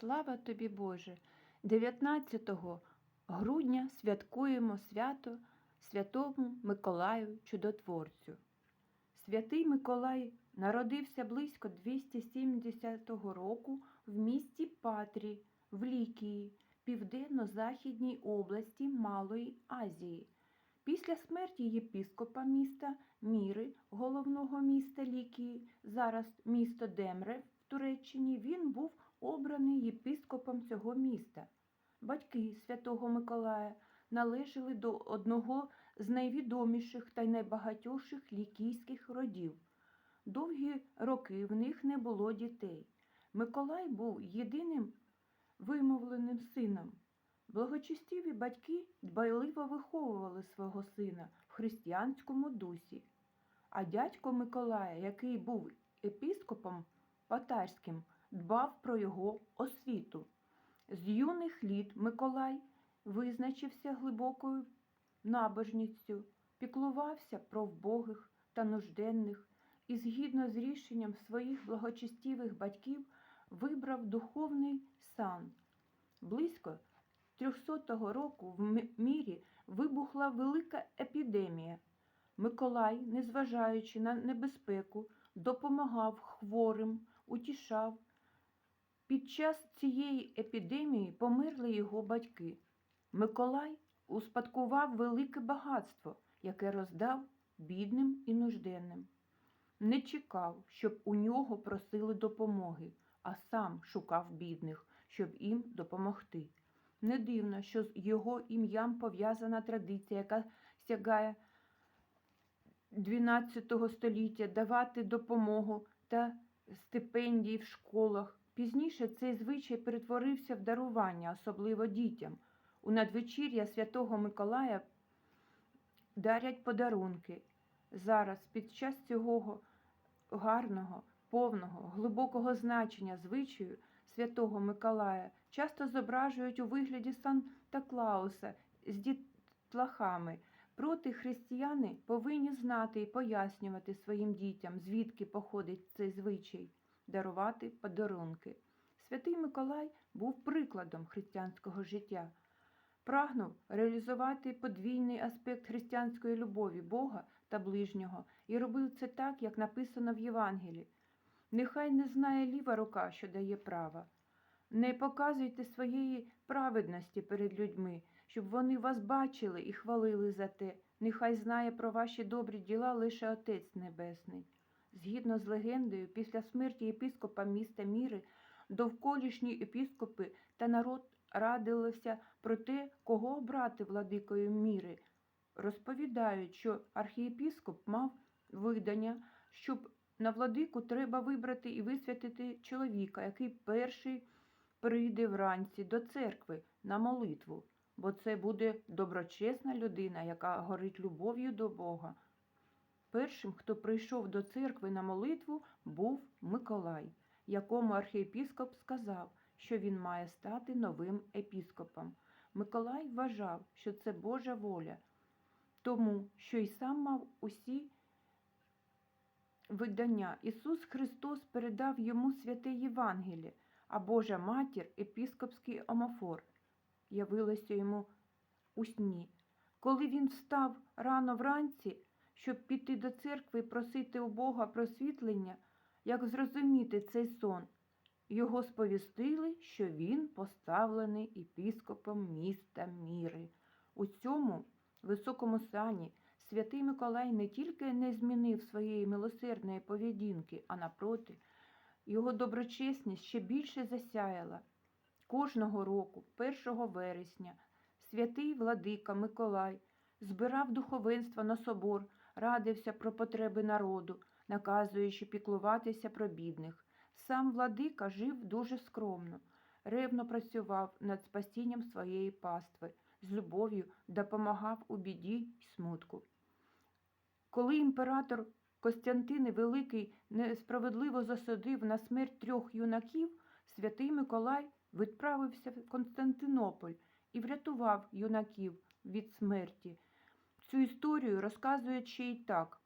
Слава тобі, Боже! 19 грудня святкуємо свято Святому Миколаю Чудотворцю. Святий Миколай народився близько 270 року в місті Патрі в Лікії, південно-західній області Малої Азії. Після смерті єпіскопа міста Міри, головного міста Лікії, зараз місто Демре в Туреччині, він був обраний єпіскопом цього міста. Батьки святого Миколая належали до одного з найвідоміших та найбагатьоших лікійських родів. Довгі роки в них не було дітей. Миколай був єдиним вимовленим сином. Благочестиві батьки дбайливо виховували свого сина в християнському дусі. А дядько Миколая, який був епіскопом Патарським, дбав про його освіту. З юних літ Миколай визначився глибокою набожністю, піклувався про вбогих та нужденних і, згідно з рішенням своїх благочестивих батьків, вибрав духовний сан. Близько 300 року в мірі вибухла велика епідемія. Миколай, незважаючи на небезпеку, допомагав хворим, утішав. Під час цієї епідемії померли його батьки. Миколай успадкував велике багатство, яке роздав бідним і нужденним. Не чекав, щоб у нього просили допомоги, а сам шукав бідних, щоб їм допомогти. Не дивно, що з його ім'ям пов'язана традиція, яка сягає 12 століття давати допомогу та стипендії в школах. Пізніше цей звичай перетворився в дарування, особливо дітям. У надвечір'я Святого Миколая дарять подарунки. Зараз, під час цього гарного, повного, глибокого значення звичаю Святого Миколая часто зображують у вигляді Санта Клауса з дітлахами. Проти християни повинні знати і пояснювати своїм дітям, звідки походить цей звичай дарувати подарунки. Святий Миколай був прикладом християнського життя, прагнув реалізувати подвійний аспект християнської любові Бога та ближнього і робив це так, як написано в Євангелії. Нехай не знає ліва рука, що дає права. Не показуйте своєї праведності перед людьми, щоб вони вас бачили і хвалили за те. Нехай знає про ваші добрі діла лише Отець Небесний. Згідно з легендою, після смерті єпіскопа міста Міри, довколишні епіскопи та народ радилися про те, кого обрати владикою міри. Розповідають, що архієпіскоп мав видання, щоб на владику треба вибрати і висвятити чоловіка, який перший прийде вранці до церкви на молитву, бо це буде доброчесна людина, яка горить любов'ю до Бога. Першим, хто прийшов до церкви на молитву, був Миколай, якому архієпіскоп сказав, що він має стати новим епіскопом. Миколай вважав, що це Божа воля, тому що й сам мав усі видання. Ісус Христос передав йому святе Євангеліє, а Божа матір епіскопський омофор явилася йому у сні. Коли він встав рано вранці, щоб піти до церкви і просити у Бога просвітлення, як зрозуміти цей сон, його сповістили, що він поставлений епіскопом міста Міри. У цьому високому сані святий Миколай не тільки не змінив своєї милосердної поведінки, а напроти, його доброчесність ще більше засяяла. Кожного року, 1 вересня, святий владика Миколай збирав духовенство на собор, радився про потреби народу, наказуючи піклуватися про бідних. Сам владика жив дуже скромно, ревно працював над спасінням своєї пастви, з любов'ю допомагав у біді й смутку. Коли імператор Костянтин Великий несправедливо засудив на смерть трьох юнаків, святий Миколай відправився в Константинополь і врятував юнаків від смерті. Цю історію розказують ще й так.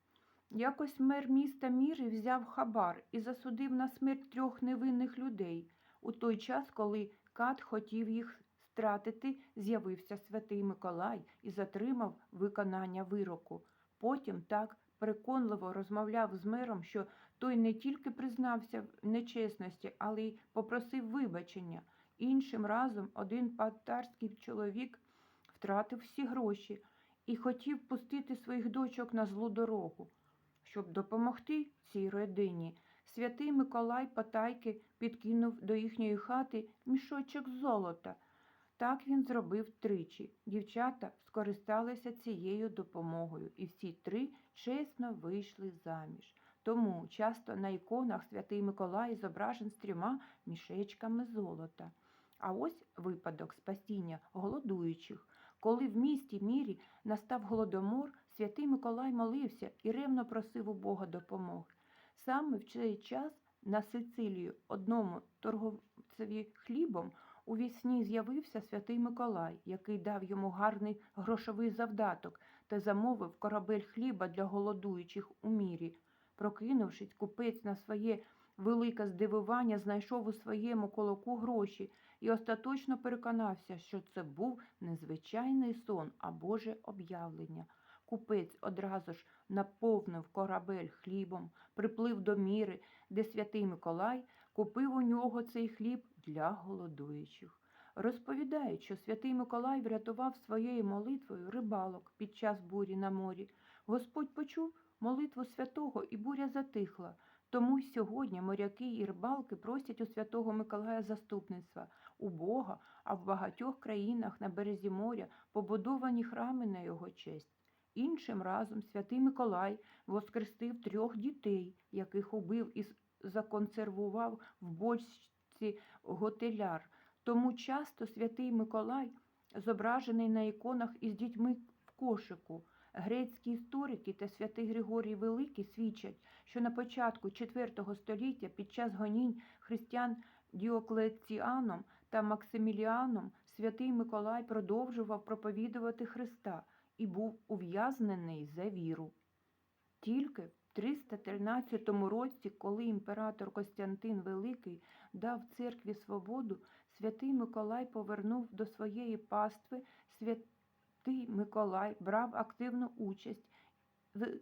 Якось мер міста Міри взяв хабар і засудив на смерть трьох невинних людей. У той час, коли Кат хотів їх стратити, з'явився святий Миколай і затримав виконання вироку. Потім так переконливо розмовляв з мером, що той не тільки признався в нечесності, але й попросив вибачення. Іншим разом один патарський чоловік втратив всі гроші і хотів пустити своїх дочок на злу дорогу. Щоб допомогти цій родині, святий Миколай Патайки підкинув до їхньої хати мішочок золота. Так він зробив тричі. Дівчата скористалися цією допомогою, і всі три чесно вийшли заміж. Тому часто на іконах святий Миколай зображен з трьома мішечками золота. А ось випадок спасіння голодуючих. Коли в місті мірі настав голодомор, святий Миколай молився і ревно просив у Бога допомоги. Саме в цей час на Сицилію одному торговцеві хлібом у вісні з'явився святий Миколай, який дав йому гарний грошовий завдаток та замовив корабель хліба для голодуючих у мірі. Прокинувшись, купець на своє велике здивування знайшов у своєму колоку гроші і остаточно переконався, що це був незвичайний сон, а Боже об'явлення. Купець одразу ж наповнив корабель хлібом, приплив до міри, де святий Миколай купив у нього цей хліб для голодуючих. Розповідають, що святий Миколай врятував своєю молитвою рибалок під час бурі на морі. Господь почув молитву святого, і буря затихла. Тому й сьогодні моряки і рибалки просять у святого Миколая заступництва у Бога, а в багатьох країнах на березі моря побудовані храми на його честь. Іншим разом святий Миколай воскрестив трьох дітей, яких убив і законсервував в бочці готеляр. Тому часто святий Миколай зображений на іконах із дітьми в кошику. Грецькі історики та святий Григорій Великий свідчать, що на початку IV століття під час гонінь християн Діоклеціаном та Максиміліаном святий Миколай продовжував проповідувати Христа і був ув'язнений за віру. Тільки в 313 році, коли імператор Костянтин Великий дав церкві свободу, святий Миколай повернув до своєї пастви святий Миколай брав активну участь в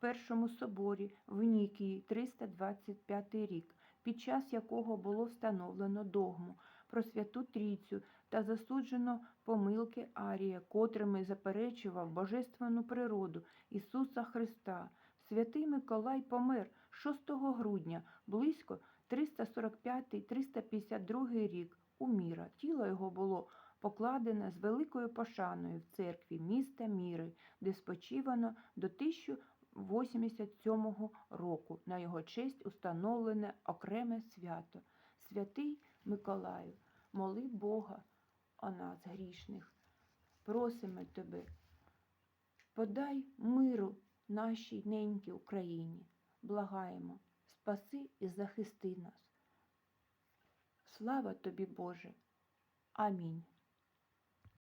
Першому соборі в Нікії 325 рік, під час якого було встановлено догму про святу Трійцю та засуджено помилки Арія, котрими заперечував божественну природу Ісуса Христа. Святий Миколай помер 6 грудня, близько 345-352 рік у міра. Тіло його було покладене з великою пошаною в церкві міста Міри, де спочивано до 1087 року. На його честь установлене окреме свято. Святий Миколаю, моли Бога о нас грішних. Просимо тебе, подай миру нашій ненькій Україні. Благаємо, спаси і захисти нас. Слава тобі, Боже. Амінь.